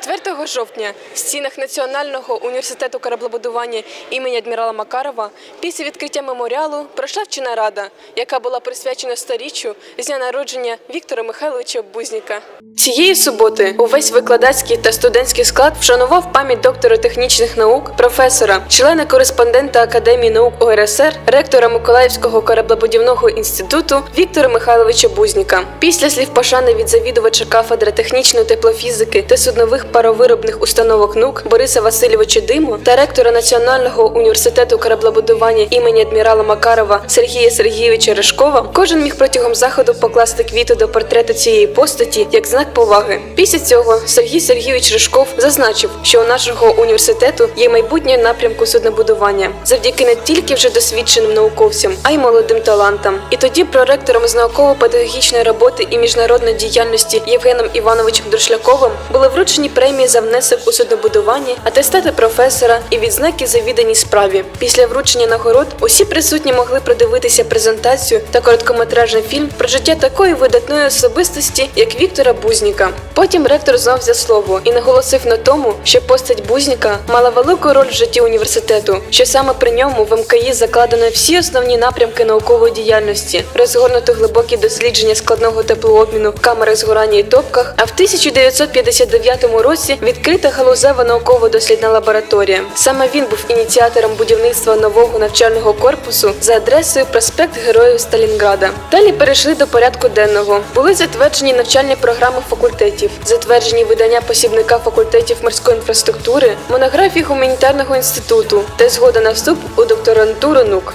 4 жовтня в стінах Національного університету кораблебудування імені адмірала Макарова після відкриття меморіалу пройшла вчена рада, яка була присвячена сторіччю з дня народження Віктора Михайловича Бузніка. Цієї суботи увесь викладацький та студентський склад вшанував пам'ять доктора технічних наук, професора, члена кореспондента Академії наук УРСР, ректора Миколаївського кораблебудівного інституту Віктора Михайловича Бузніка. Після слів пошани від завідувача кафедри технічної теплофізики та суднових паровиробних установок НУК Бориса Васильовича Диму та ректора Національного університету кораблебудування імені адмірала Макарова Сергія Сергійовича Ришкова, кожен міг протягом заходу покласти квіти до портрета цієї постаті як знак поваги. Після цього Сергій Сергійович Ришков зазначив, що у нашого університету є майбутнє напрямку суднобудування завдяки не тільки вже досвідченим науковцям, а й молодим талантам. І тоді проректором з науково-педагогічної роботи і міжнародної діяльності Євгеном Івановичем Друшляковим були вручені премії за внесок у суднобудуванні, атестати професора і відзнаки за відданій справі. Після вручення нагород усі присутні могли придивитися презентацію та короткометражний фільм про життя такої видатної особистості, як Віктора Бузніка. Потім ректор знов взяв слово і наголосив на тому, що постать Бузніка мала велику роль в житті університету, що саме при ньому в МКІ закладено всі основні напрямки наукової діяльності, розгорнуто глибокі дослідження складного теплообміну в камерах згорання і топках. А в 1959 році відкрита галузева науково-дослідна лабораторія. Саме він був ініціатором будівництва нового навчального корпусу за адресою проспект Героїв Сталінграда. Далі перейшли до порядку денного. Були затверджені навчальні програми факультетів, затверджені видання посібника факультетів морської інфраструктури, монографії гуманітарного інституту та згода на вступ у докторантуру НУК.